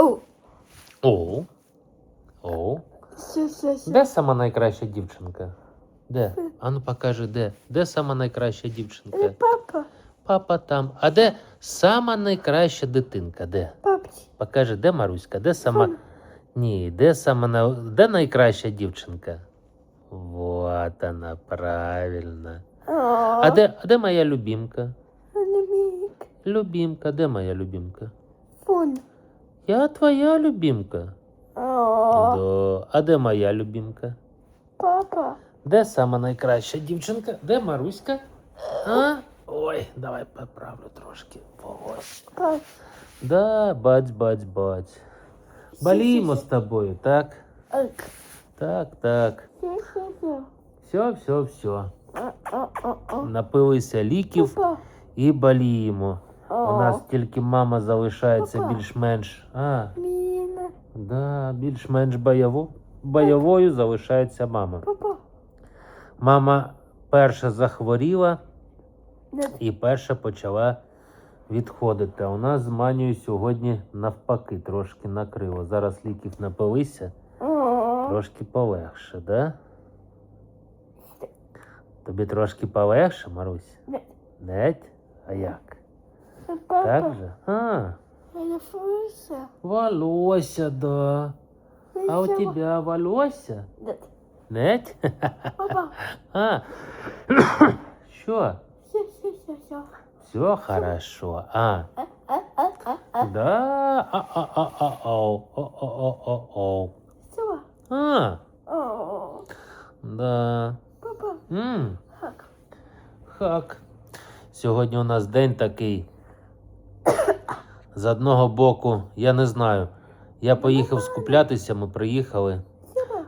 О, О. О. все, все, все. Де сама найкраща дівчинка? Де? Ану покажи, де? Де сама найкраща Е, дівчинка? Папа, Папа там. А де сама найкраща дитинка? Де? папці. Покажи, де Маруська? Де сама. Фон. Ні, де сама на... де найкраща дівчинка? Вот она, правильно. О, А де, а де моя любімка? Анемік. Любімка, де моя любімка? Фон. Я твоя любімка. О, Да. А де моя любімка? папа. Де сама найкраща дівчинка? Де Маруська? А? Ой, давай поправлю трошки. Ось. Папа. Да, баць, баць, баць. Болімо з тобою, так? Ок. Так, так. Все, все, все. Все, все, все. О, о, о, о. Напилися ліків Папа. і боліємо. У нас тільки мама залишається Папа. більш-менш. А, Міна. да, більш-менш бойово. бойовою залишається мама. Папа. Мама перша захворіла і перша почала відходити. А у нас з Манією сьогодні навпаки трошки накрило. Зараз ліків напилися, трошки полегше, да? Тобі трошки полегше, Марусь? Нет. А як? Так же? А, Я фуся. волосся, да. А у тебя волосся? Нет. Неть? Папа. А. Що? Все, все, все, все. Все хорошо. А, А, а, а, да. А, а, а, а, о, о, о, о, о, о. Все. А, О, да. папа. М, Хак. хак. Сьогодні у нас день такий. З одного боку, я не знаю. Я поїхав скуплятися, ми приїхали.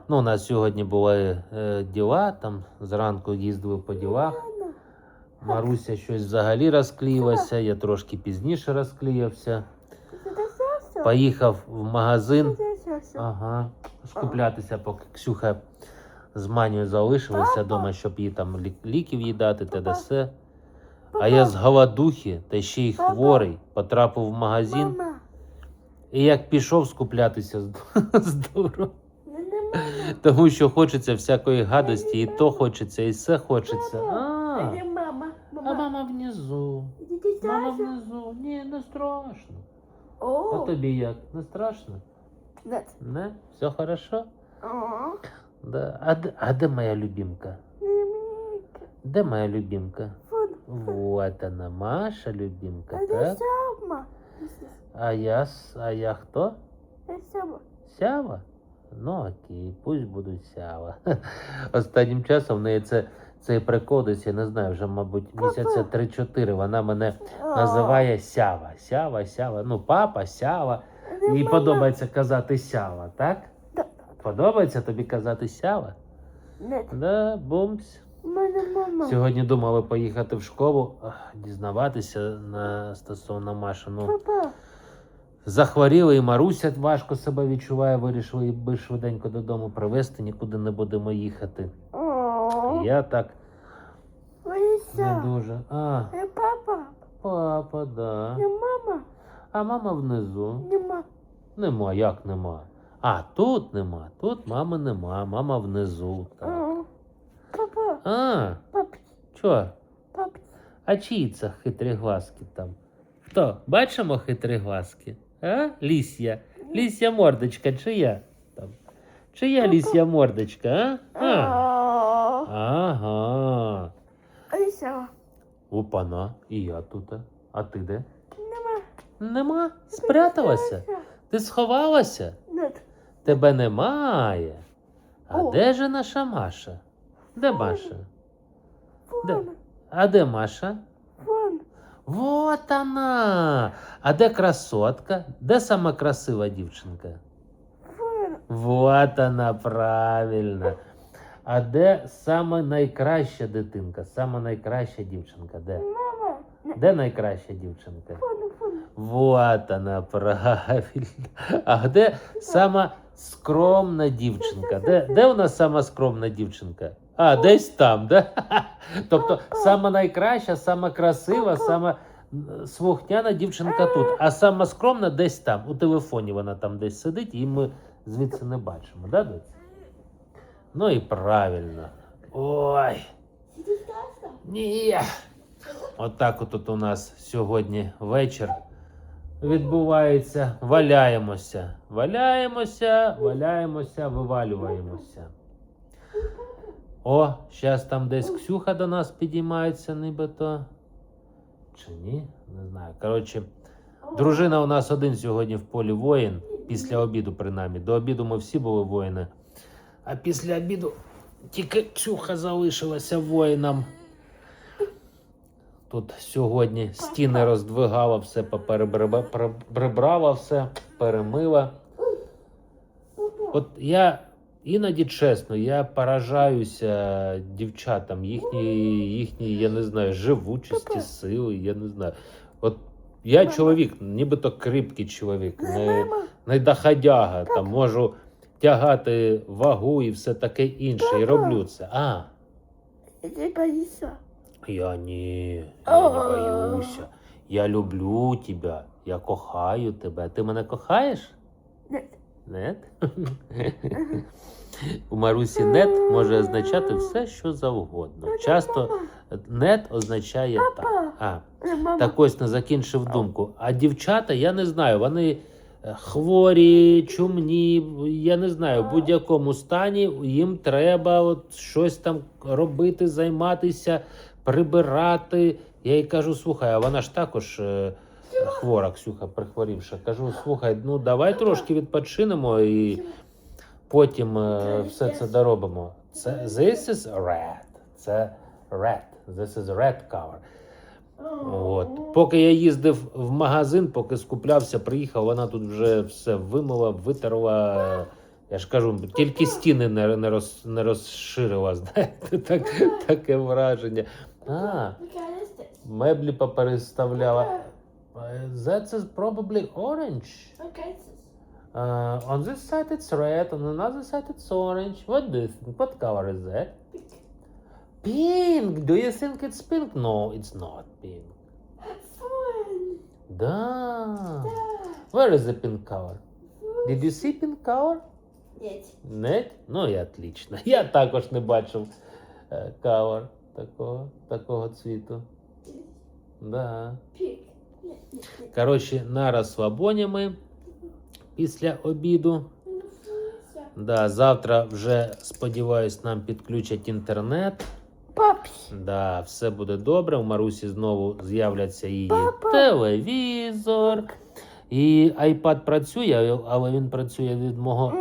Ну, у нас сьогодні були е, діла, там зранку їздили по ділах. Маруся щось взагалі розклеїлася, я трошки пізніше розклеївся. Поїхав в магазин. Ага. Скуплятися, поки Ксюха з Манією залишилася вдома, щоб їй там лі- ліків їй дати, те да. А я з голодухи, та ще й хворий, потрапив в магазин. Мама. І як пішов скуплятися з, дуру. Тому що хочеться всякої гадості, і то хочеться, і все хочеться. А, мама. а Мама. внизу. Мама внизу. Ні, не страшно. А тобі як? Не страшно? Не? Все хорошо? Да. А, а де моя любимка? Де моя любимка? Вот она, Маша любимка, Это так? сама. А я, а я хто? Это сама. Сява? Ну окей, пусть буду сява. Останнім часом в неї це, цей прикол десь, я не знаю, вже, мабуть, місяця 3-4 вона мене називає сява. Сява, сява. Ну, папа, сява. Їй подобається казати сява, так? Да. Подобається тобі казати сява? Нет. Да, Мене мама. Сьогодні думали поїхати в школу, дізнаватися на стосовно Маші. Ну, Папа. захворіли, і Маруся важко себе відчуває, вирішили її би швиденько додому привезти, нікуди не будемо їхати. О. Я так не дуже. А, Е, папа. папа, да. Не мама. А мама внизу. Нема. Нема, як нема. А, тут нема. Тут мами нема, мама внизу. Так. А, чо? А чиї це хитрі глазки там? Хто? Бачимо хитрі глазки? А? Лісія. Лісія мордочка, чия? Там. Чия лісія мордочка, а? а? Ага. Лиса. Опана. І я тут. А ти де? Нема. Нема? Спряталася? Ти сховалася? Нет. Тебе немає. А О. де же наша Маша? Де Маша? Де? А де Маша? Вон. Вот она! А де красотка? Де сама красива дівчинка? Вон. Вот она, правильно. А де сама найкраща дитинка? Сама найкраща дівчинка? Де? Мама. Де найкраща дівчинка? Вон. Вон. Вот она, правильно. А де сама скромна дівчинка? Де, де у нас сама скромна дівчинка? А, десь там, да? Тобто, сама найкраща, сама красива, сама Слухняна дівчинка тут, а сама скромна десь там. У телефоні вона там десь сидить, і ми звідси не бачимо, да, доць? Ну і правильно. Ой. Ні. Отак от тут у нас сьогодні вечір відбувається. Валяємося. Валяємося, валяємося, вивалюємося. О, зараз там десь Ксюха до нас підіймається, нібито. Чи ні? Не знаю. Коротше, дружина у нас один сьогодні в полі воїн. Після обіду, принаймні. До обіду ми всі були воїни. А після обіду тільки Ксюха залишилася воїном. Тут сьогодні стіни роздвигала, все прибрала, все перемила. От я іноді чесно, я поражаюся дівчатам, їхні, їхні, я не знаю, живучості, сили, я не знаю. От я чоловік, нібито кріпкий чоловік, не, не доходяга, там можу тягати вагу і все таке інше, і роблю це. А, Ты боишься? я ні, я не боюся. Я люблю тебе, я кохаю тебе. Ти мене кохаєш? Нет. У Марусі нет може означати все, що завгодно. Часто нет означає так. А, так ось не закінчив думку. А дівчата, я не знаю, вони е, хворі, чумні, я не знаю, в будь-якому стані їм треба от щось там робити, займатися, прибирати. Я їй кажу, слухай, а вона ж також е, хвора, Ксюха, прихворівша. Кажу, слухай, ну давай трошки відпочинемо і потім е, все це доробимо. Це this is red. Це red. This is red cover. От. Поки я їздив в магазин, поки скуплявся, приїхав, вона тут вже все вимила, витерла. Я ж кажу, тільки стіни не, не, роз, не розширила, знаєте, так, таке враження. А, меблі попереставляла. Е, That is probably orange. Uh, on this side it's red, on another side it's orange. What do you think? What color is that? Pink. Do you think it's pink? No, it's not pink. Да. Where is the pink color? Did you see pink color? Нет. Нет? Ну і отлично. Я також не бачив е, color такого, такого цвіту. Да. Пик. Коротше, на розслабоні ми після обіду. Да, завтра вже, сподіваюсь, нам підключать інтернет. Да, все буде добре. У Марусі знову з'являться її Папа. телевізор. І iPad працює, але він працює від мого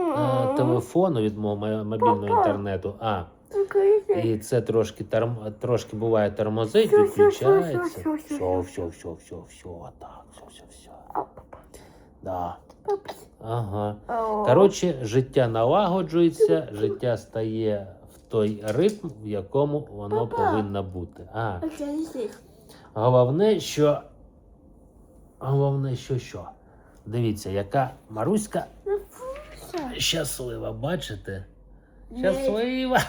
е, телефону, від мого мобільного Папа. інтернету. А. і це трошки терм, трошки буває тормозить, Всё, всё, всё, відключається. всё, всё, Все, всё. все, все, все, все, так, все, все, все. А, папа. Да. Папи. Ага. О. Коротше, життя налагоджується, життя стає в той ритм, в якому воно Папа. повинно бути. А, Покажи. головне, що. Головне, що що. Дивіться, яка Маруська Ну, фуся. щаслива, бачите? Нет. Щаслива.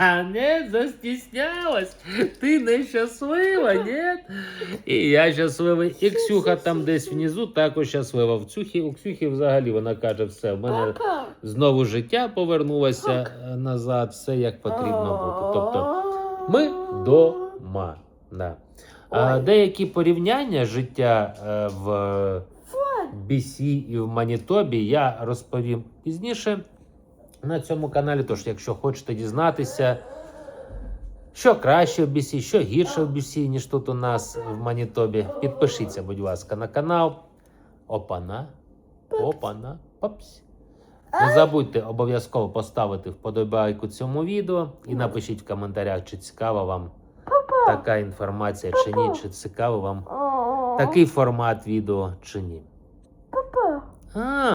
Не застіснялась. Ти не щаслива, ні? І я щасливий. І Ксюха там десь внизу також щаслива. В Ксюхі, у Ксюхі взагалі вона каже, все, в мене знову життя повернулося назад, все як потрібно бути. Тобто ми дома. Да. А, деякі порівняння життя е, в BC і в Манітобі я розповім пізніше на цьому каналі. Тож, якщо хочете дізнатися, що краще в BC, що гірше в BC, ніж тут у нас в Манітобі, підпишіться, будь ласка, на канал. Опана. Опана. Попс. Не забудьте обов'язково поставити вподобайку цьому відео і напишіть в коментарях, чи цікава вам така інформація, чи ні, чи цікавий вам такий формат відео, чи ні. А,